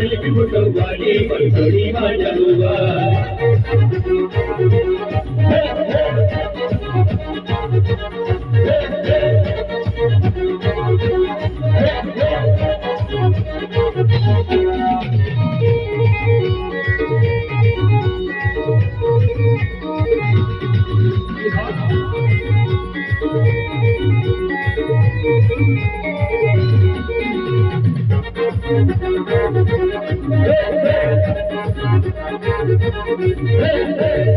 सोडी माझ्या मुगा ओ selfie photo वाली सोडी माझ्या मुगा कृष्ण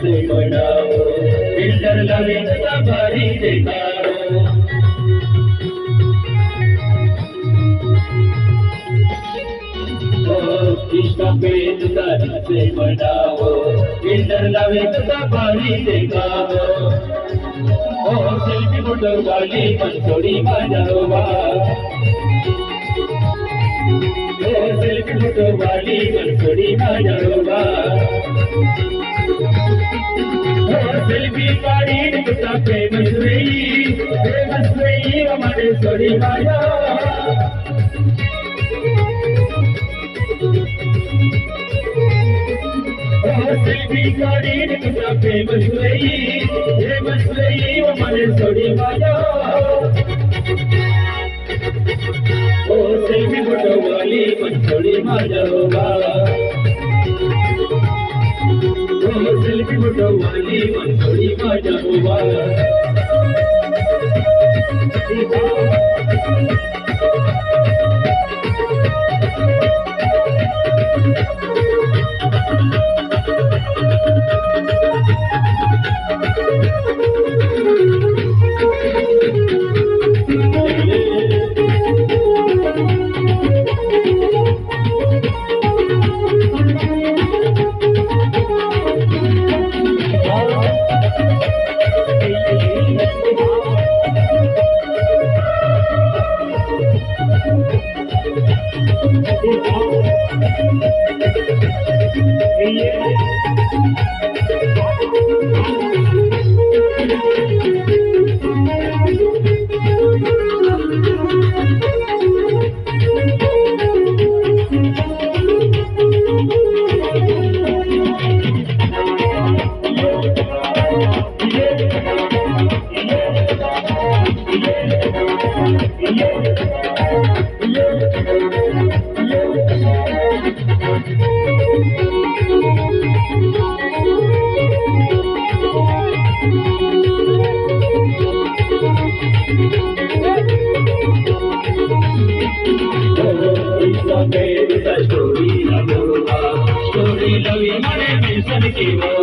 से मनाओ बिल्डर लविन सवारी देखाओ कृष्ण प्रेम से मनाओ बिल्डर लविन सवारी देखाओ ओ सेल्फी फ़ोटो वाली मनसोड़ी बजावा सेल्फी फ़ोटो वाली मनसोड़ी बजावा सेल्फी काढीन तुझा प्रेमच लई प्रेमच लई मध्ये सोडी माझ्या सेल्फी काढीन तुझा प्रेमच लई प्रेमच लई मध्ये सोडी माझ्या ओ सेल्फी फ़ोटो वाली मनसोडी माझ्या सेल्फी वाली Yeah. Story love you, my name is Saniki.